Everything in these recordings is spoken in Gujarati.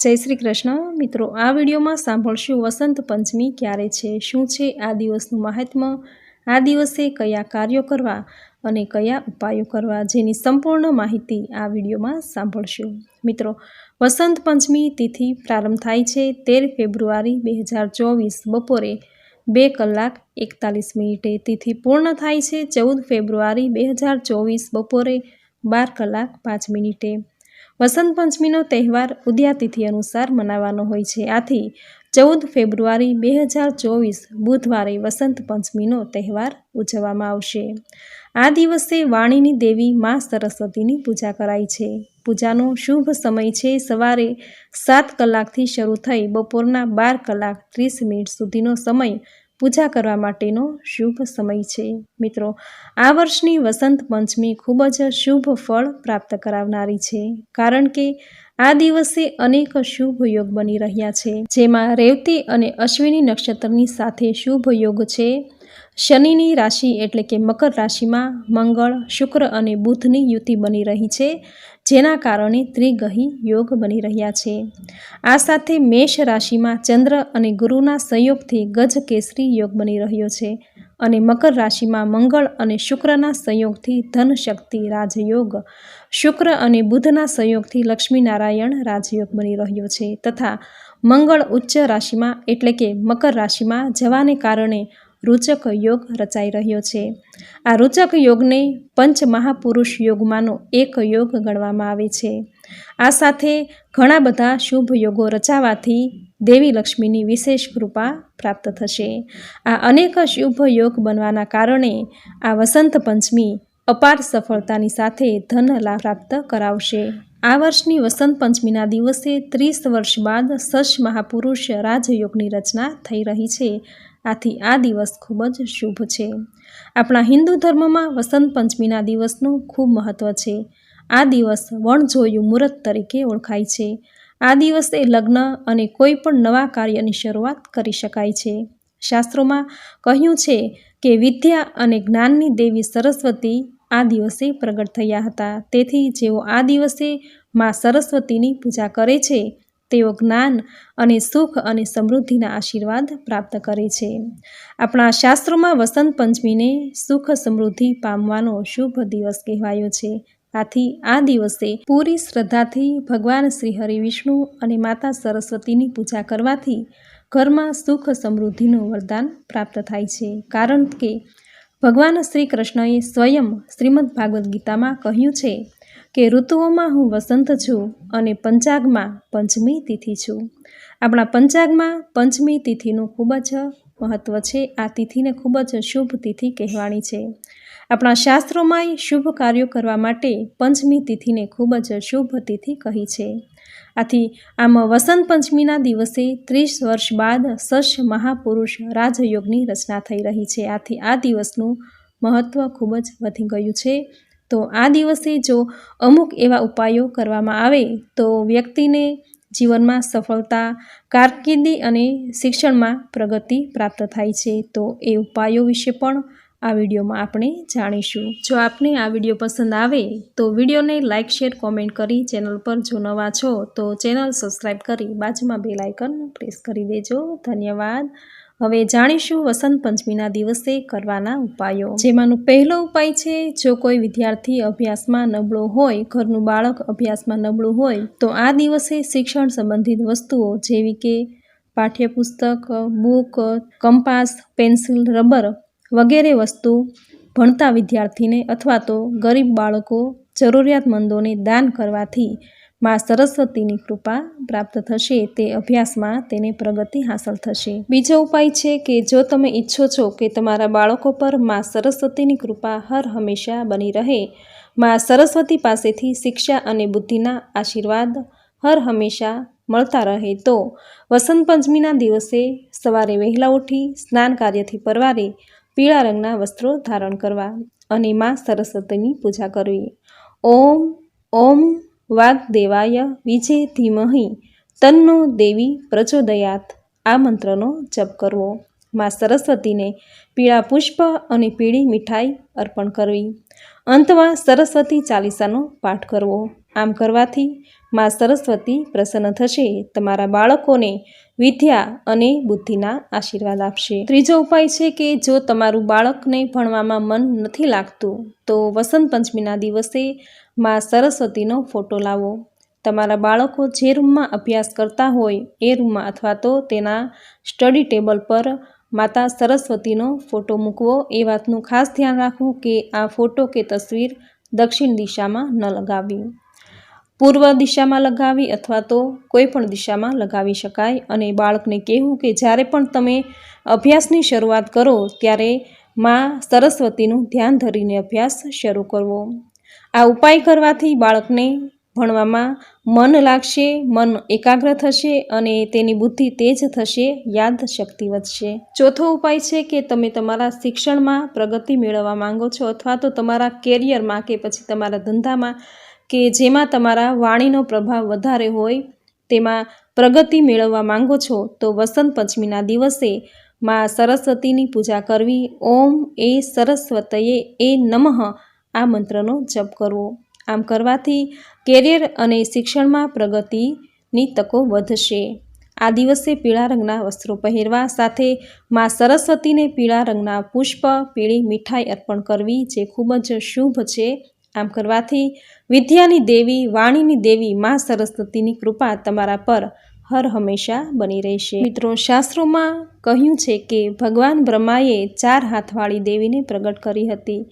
જય શ્રી કૃષ્ણ. મિત્રો, આ વિડીયોમાં સાંભળશું વસંત પંચમી ક્યારે છે, શું છે, આ દિવસનું મહાત્મ્ય આ દિવસે કયા કાર્યો કરવા અને કયા ઉપાયો કરવા જેની સંપૂર્ણ માહિતી આ વિડીયોમાં સાંભળશું. મિત્રો, વસંત પંચમી તિથિ પ્રારંભ થાય છે, તેર ફેબ્રુઆરી બે હજાર ચોવીસ બપોરે બે કલાક એકતાલીસ મિનિટે. તિથિ પૂર્ણ થાય છે, ચૌદ ફેબ્રુઆરી બે હજાર ચોવીસ બપોરે બાર કલાક પાંચ મિનિટે. વસંત પંચમીનો તહેવાર ઉદ્યાતિથિ અનુસાર મનાવવાનો હોય છે. આથી ચૌદ ફેબ્રુઆરી બે હજાર ચોવીસ બુધવારે વસંત પંચમીનો તહેવાર ઉજવવામાં આવશે. આ દિવસે વાણીની દેવી મા સરસ્વતીની પૂજા કરાય છે. પૂજાનો શુભ સમય છે. સવારે સાત કલાકથી શરૂ થઈ બપોરના બાર કલાક ત્રીસ મિનિટ સુધીનો સમય પૂજા કરવા માટેનો શુભ સમય છે. મિત્રો, આ વર્ષની વસંત પંચમી ખૂબ જ શુભ ફળ પ્રાપ્ત કરાવનારી છે, કારણ કે આ દિવસે અનેક શુભ યોગ બની રહ્યા છે. જેમાં રેવતી અને અશ્વિની નક્ષત્રની સાથે શુભ યોગ છે. શનિની રાશિ એટલે કે મકર રાશિમાં મંગળ, શુક્ર અને બુધની યુતિ બની રહી છે, જેના કારણે ત્રિગહી યોગ બની રહ્યા છે. આ સાથે મેષ રાશિમાં ચંદ્ર અને ગુરુના સંયોગથી ગજ કેસરી યોગ બની રહ્યો છે અને મકર રાશિમાં મંગળ અને શુક્રના સંયોગથી ધન શક્તિ રાજયોગ, શુક્ર અને બુધના સંયોગથી લક્ષ્મીનારાયણ રાજયોગ બની રહ્યો છે તથા મંગળ ઉચ્ચ રાશિમાં એટલે કે મકર રાશિમાં જવાને કારણે રૂચક યોગ રચાઈ રહ્યો છે. આ રૂચક યોગને પંચ મહાપુરુષ યોગમાંનો એક યોગ ગણવામાં આવે છે. આ સાથે ઘણા બધા શુભ યોગો રચાવાથી દેવી લક્ષ્મીની વિશેષ કૃપા પ્રાપ્ત થશે. આ અનેક શુભ યોગ બનવાના કારણે આ વસંત પંચમી અપાર સફળતાની સાથે ધન લાભ પ્રાપ્ત કરાવશે. આ વર્ષની વસંત પંચમીના દિવસે ત્રીસ વર્ષ બાદ સશ મહાપુરુષ રાજયોગની રચના થઈ રહી છે. આથી આ દિવસ ખૂબ જ શુભ છે. આપણા હિન્દુ ધર્મમાં વસંત પંચમીના દિવસનું ખૂબ મહત્ત્વ છે. આ દિવસ વણજોયું મુહૂર્ત તરીકે ઓળખાય છે. આ દિવસે લગ્ન અને કોઈ પણ નવા કાર્યની શરૂઆત કરી શકાય છે. શાસ્ત્રોમાં કહ્યું છે કે વિદ્યા અને જ્ઞાનની દેવી સરસ્વતી આ દિવસે પ્રગટ થયા હતા. તેથી જેઓ આ દિવસે મા સરસ્વતીની પૂજા કરે છે તેઓ જ્ઞાન અને સુખ અને સમૃદ્ધિના આશીર્વાદ પ્રાપ્ત કરે છે. આપણા શાસ્ત્રોમાં વસંત પંચમીને સુખ સમૃદ્ધિ પામવાનો શુભ દિવસ કહેવાયો છે. આથી આ દિવસે પૂરી શ્રદ્ધાથી ભગવાન શ્રી હરિ વિષ્ણુ અને માતા સરસ્વતીની પૂજા કરવાથી ઘરમાં સુખ સમૃદ્ધિનું વરદાન પ્રાપ્ત થાય છે. કારણ કે ભગવાન શ્રી કૃષ્ણએ સ્વયં શ્રીમદ ભાગવદ્ ગીતામાં કહ્યું છે કે ઋતુઓમાં હું વસંત છું અને પંચાગમાં પંચમી તિથિ છું. આપણા પંચાગમાં પંચમી તિથિનું ખૂબ જ મહત્ત્વ છે. આ તિથિને ખૂબ જ શુભ તિથિ કહેવાની છે. આપણા શાસ્ત્રોમાંય શુભ કાર્યો કરવા માટે પંચમી તિથિને ખૂબ જ શુભ તિથિ કહી છે. આથી આમ વસંત પંચમીના દિવસે ત્રીસ વર્ષ બાદ સશ મહાપુરુષ રાજયોગની રચના થઈ રહી છે. આથી આ દિવસનું મહત્ત્વ ખૂબ જ વધી ગયું છે. તો આ દિવસે જો અમુક એવા ઉપાયો કરવામાં આવે, તો વ્યક્તિને જીવનમાં સફળતા, કારકિર્દી અને શિક્ષણમાં પ્રગતિ પ્રાપ્ત થાય છે. તો એ ઉપાયો વિશે પણ આ વિડીયોમાં આપણે જાણીશું. જો આપને આ વીડિયો પસંદ આવે, તો વિડીયોને લાઇક શેર, કોમેન્ટ કરી ચેનલ પર જો નવા છો, તો ચેનલ સબસ્ક્રાઈબ કરી બાજુમાં બે લાઇકન પ્રેસ કરી દેજો. ધન્યવાદ. હવે જાણીશું વસંત પંચમીના દિવસે કરવાના ઉપાયો. જેમાંનો પહેલો ઉપાય છે, જો કોઈ વિદ્યાર્થી અભ્યાસમાં નબળો હોય, ઘરનું બાળક અભ્યાસમાં નબળું હોય, તો આ દિવસે શિક્ષણ સંબંધિત વસ્તુઓ જેવી કે પાઠ્યપુસ્તક, બુક, કંપાસ, પેન્સિલ, રબર વગેરે વસ્તુ ભણતા વિદ્યાર્થીને અથવા તો ગરીબ બાળકો જરૂરિયાતમંદોને દાન કરવાથી માં સરસ્વતીની કૃપા પ્રાપ્ત થશે તે અભ્યાસમાં તેને પ્રગતિ હાંસલ થશે. બીજો ઉપાય છે કે જો તમે ઈચ્છો છો કે તમારા બાળકો પરમાં સરસ્વતીની કૃપા હર હંમેશા બની રહે, માં સરસ્વતી પાસેથી શિક્ષા અને બુદ્ધિના આશીર્વાદ હર હંમેશા મળતા રહે તો વસંત પંચમીના દિવસે સવારે વહેલા ઉઠી સ્નાન કાર્યથી પરવારે પીળા રંગના વસ્ત્રો ધારણ કરવા અને માં સરસ્વતીની પૂજા કરવી. ઓમ ઓમ વાગદેવાય વિજે ધીમહી તન્નો દેવી પ્રચોદયાત. આ મંત્રનો જપ કરવો. માં સરસ્વતીને પીળા પુષ્પ અને પીળી મીઠાઈ અર્પણ કરવી. અંતમાં સરસ્વતી ચાલીસાનો પાઠ કરવો. આમ કરવાથી માં સરસ્વતી પ્રસન્ન થશે, તમારા બાળકોને વિદ્યા અને બુદ્ધિના આશીર્વાદ આપશે. ત્રીજો ઉપાય છે કે જો તમારું બાળકને ભણવામાં મન નથી લાગતું, તો વસંત પંચમીના દિવસે માં સરસ્વતીનો ફોટો લાવો. તમારા બાળકો જે રૂમમાં અભ્યાસ કરતા હોય, એ રૂમમાં અથવા તો તેના સ્ટડી ટેબલ પર માતા સરસ્વતીનો ફોટો મૂકવો. એ વાતનું ખાસ ધ્યાન રાખવું કે આ ફોટો કે તસવીર દક્ષિણ દિશામાં ન લગાવવી. પૂર્વ દિશામાં લગાવી અથવા તો કોઈ પણ દિશામાં લગાવી શકાય. અને બાળકને કહેવું કે જ્યારે પણ તમે અભ્યાસની શરૂઆત કરો, ત્યારે માં સરસ્વતીનું ધ્યાન ધરીને અભ્યાસ શરૂ કરવો. આ ઉપાય કરવાથી બાળકને ભણવામાં મન લાગશે, મન એકાગ્ર થશે અને તેની બુદ્ધિ તેજ થશે, યાદ શક્તિ વધશે. ચોથો ઉપાય છે કે તમે તમારા શિક્ષણમાં પ્રગતિ મેળવવા માંગો છો અથવા તો તમારા કેરિયરમાં કે પછી તમારા ધંધામાં કે જેમાં તમારા વાણીનો પ્રભાવ વધારે હોય, તેમાં પ્રગતિ મેળવવા માંગો છો, તો વસંત પંચમીના દિવસે માં સરસ્વતીની પૂજા કરવી. ઓમ એ સરસ્વતયે એ નમઃ. આ મંત્રનો જપ કરવો. આમ કરવાથી કેરિયર અને શિક્ષણમાં પ્રગતિની તકો વધશે. આ દિવસે પીળા રંગના વસ્ત્રો પહેરવા, સાથે માં સરસ્વતીને પીળા રંગના પુષ્પ, પીળી મીઠાઈ અર્પણ કરવી, જે ખૂબ જ શુભ છે. આમ કરવાથી વિદ્યાની દેવી, વાણીની દેવી માં સરસ્વતીની કૃપા તમારા પર હર હંમેશા બની રહેશે. મિત્રો, શાસ્ત્રોમાં કહ્યું છે કે ભગવાન બ્રહ્માએ ચાર હાથવાળી દેવીને પ્રગટ કરી હતી.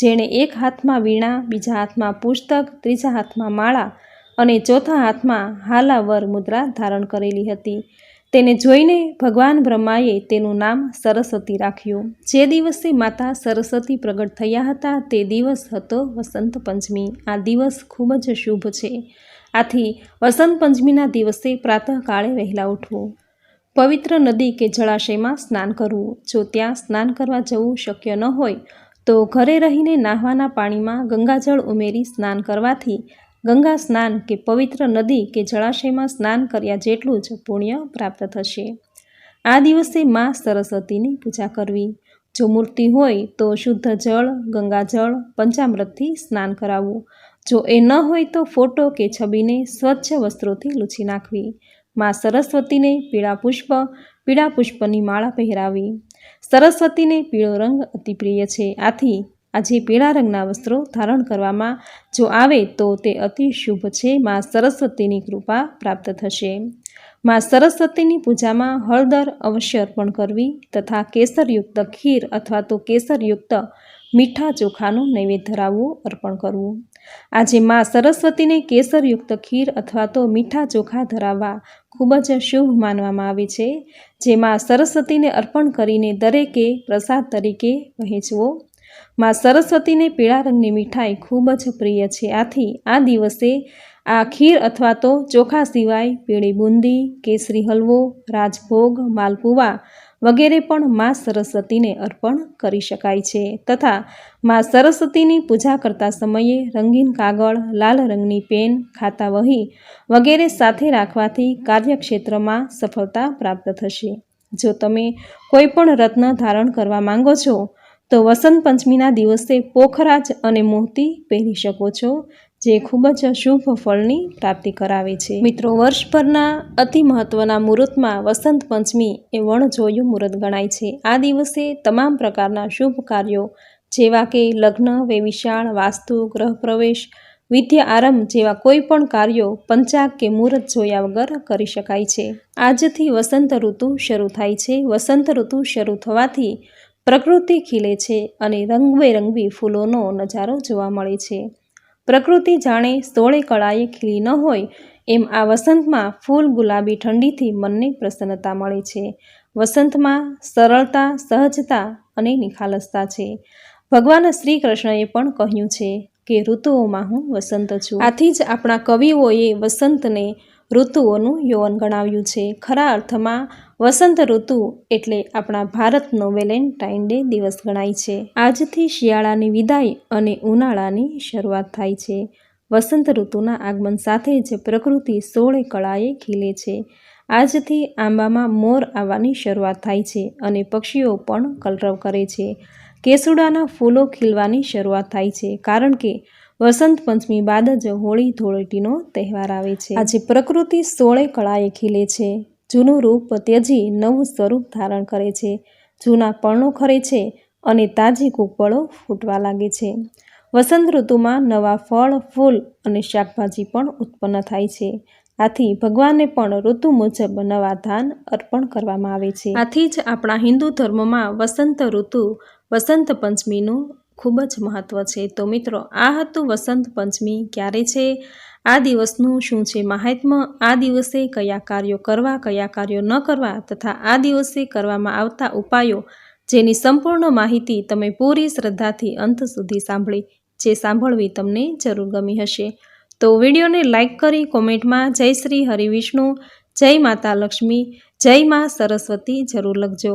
જેણે એક હાથમાં વીણા, બીજા હાથમાં પુસ્તક, ત્રીજા હાથમાં માળા અને ચોથા હાથમાં હાલાવર મુદ્રા ધારણ કરેલી હતી. તેને જોઈને ભગવાન બ્રહ્માએ તેનું નામ સરસ્વતી રાખ્યું. જે દિવસે માતા સરસ્વતી પ્રગટ થયા હતા, તે દિવસ હતો વસંત પંચમી. આ દિવસ ખૂબ જ શુભ છે. આથી વસંત પંચમીના દિવસે પ્રાતઃકાળે વહેલા ઉઠવું. પવિત્ર નદી કે જળાશયમાં સ્નાન કરવું. જો ત્યાં સ્નાન કરવા જવું શક્ય ન હોય, તો ઘરે રહીને નાહવાના પાણીમાં ગંગાજળ ઉમેરી સ્નાન કરવાથી ગંગા સ્નાન કે પવિત્ર નદી કે જળાશયમાં સ્નાન કર્યા જેટલું જ પુણ્ય પ્રાપ્ત થશે. આ દિવસે મા સરસ્વતીની પૂજા કરવી. જો મૂર્તિ હોય તો શુદ્ધ જળ ગંગાજળ પંચામૃતથી સ્નાન કરાવવું. જો એ ન હોય તો ફોટો કે છબીને સ્વચ્છ વસ્ત્રોથી લૂછી નાખવી. મા સરસ્વતીને પીળા પુષ્પ, પીળા પુષ્પની માળા પહેરાવી. સરસ્વતીને પીળો રંગ અતિ પ્રિય છે. આથી આજે પીળા રંગના વસ્ત્રો ધારણ કરવામાં જો આવે તો તે અતિ શુભ છે. માં સરસ્વતીની કૃપા પ્રાપ્ત થશે. માં સરસ્વતીની પૂજામાં હળદર અવશ્ય અર્પણ કરવી તથા કેસરયુક્ત ખીર અથવા તો કેસરયુક્ત મીઠા ચોખાનું નૈવેદ્ય ધરાવવું અર્પણ કરવું. આજે માં સરસ્વતીને કેસરયુક્ત ખીર અથવા તો મીઠા ચોખા ધરાવવા ખૂબ જ શુભ માનવામાં આવે છે. જેમાં સરસ્વતીને અર્પણ કરીને દરેકે પ્રસાદ તરીકે વહેંચવો માં સરસ્વતીને પીળા રંગની મીઠાઈ ખૂબ જ પ્રિય છે. આથી આ દિવસે આ ખીર અથવા તો ચોખા સિવાય પીળી બુંદી, કેસરી હલવો, રાજભોગ, માલપુવા વગેરે પણ મા સરસ્વતીને અર્પણ કરી શકાય છે. તથા મા સરસ્વતીની પૂજા કરતા સમયે રંગીન કાગળ, લાલ રંગની પેન, ખાતા વહી વગેરે સાથે રાખવાથી કાર્યક્ષેત્રમાં સફળતા પ્રાપ્ત થશે. જો તમે કોઈ પણ રત્ન ધારણ કરવા માંગો છો તો વસંત પંચમીના દિવસે પોખરાજ અને મોતી પહેરી શકો છો, જે ખૂબ જ શુભ ફળની પ્રાપ્તિ કરાવે છે. મિત્રો, વર્ષભરના અતિ મહત્વના મુહૂર્તમાં વસંત પંચમી એ વણજોયું મુહૂર્ત ગણાય છે. આ દિવસે તમામ પ્રકારના શુભ કાર્યો, જેવા કે લગ્ન, વેવિશાળ, વાસ્તુ, ગ્રહ પ્રવેશ, વિદ્યા આરંભ જેવા કોઈ પણ કાર્યો પંચાગ કે મુહૂર્ત જોયા વગર કરી શકાય છે. આજથી વસંત ઋતુ શરૂ થાય છે. વસંત ઋતુ શરૂ થવાથી પ્રકૃતિ ખીલે છે અને રંગબેરંગી ફૂલોનો નજારો જોવા મળે છે. પ્રકૃતિ જાણે સોળે કળાએ ખીલી ન હોય એમ આ વસંતમાં ફૂલ ગુલાબી ઠંડીથી મનને પ્રસન્નતા મળે છે. વસંતમાં સરળતા, સહજતા અને નિખાલસતા છે. ભગવાન શ્રી કૃષ્ણએ પણ કહ્યું છે કે ઋતુઓમાં હું વસંત છું. આથી જ આપણા કવિઓએ વસંતને ઋતુઓનું યૌવન ગણાવ્યું છે. ખરા અર્થમાં, વસંત ઋતુ એટલે આપણા ભારતનો વેલેન્ટાઇન ડે દિવસ ગણાય છે. આજથી શિયાળાની વિદાય અને ઉનાળાની શરૂઆત થાય છે. વસંત ઋતુના આગમન સાથે જ પ્રકૃતિ સોળે કળાએ ખીલે છે. આજથી આંબામાં મોર આવવાની શરૂઆત થાય છે અને પક્ષીઓ પણ કલરવ કરે છે. કેસુડાના ફૂલો ખીલવાની શરૂઆત થાય છે. કારણ કે વસંત પંચમી બાદ જ હોળી ધૂળેટીનો તહેવાર આવે છે. આજે પ્રકૃતિ સોળે કળાએ ખીલે છે. જૂનું રૂપ ત્યજી નવું સ્વરૂપ ધારણ કરે છે. જૂના પર્ણો ખરે છે અને તાજી કુકવળો ફૂટવા લાગે છે. વસંત ઋતુમાં નવા ફળ, ફૂલ અને શાકભાજી પણ ઉત્પન્ન થાય છે. આથી ભગવાનને પણ ઋતુ મુજબ નવા ધાન અર્પણ કરવામાં આવે છે. આથી જ આપણા હિન્દુ ધર્મમાં વસંત ઋતુ, વસંત પંચમીનું ખૂબ જ મહત્ત્વ છે. તો મિત્રો, આ હતું વસંત પંચમી. ક્યારે છે? આ દિવસનું શું છે? મહાત્મ્ય? આ દિવસે કયા કાર્યો કરવા, કયા કાર્યો ન કરવા તથા આ દિવસે કરવામાં આવતા ઉપાયો જેની સંપૂર્ણ માહિતી તમે પૂરી શ્રદ્ધાથી અંત સુધી સાંભળી, જે સાંભળવી તમને જરૂર ગમી હશે. તો વિડીયોને લાઇક કરી કોમેન્ટમાં જય શ્રી હરિવિષ્ણુ, જય માતા લક્ષ્મી, જય મા સરસ્વતી જરૂર લખજો.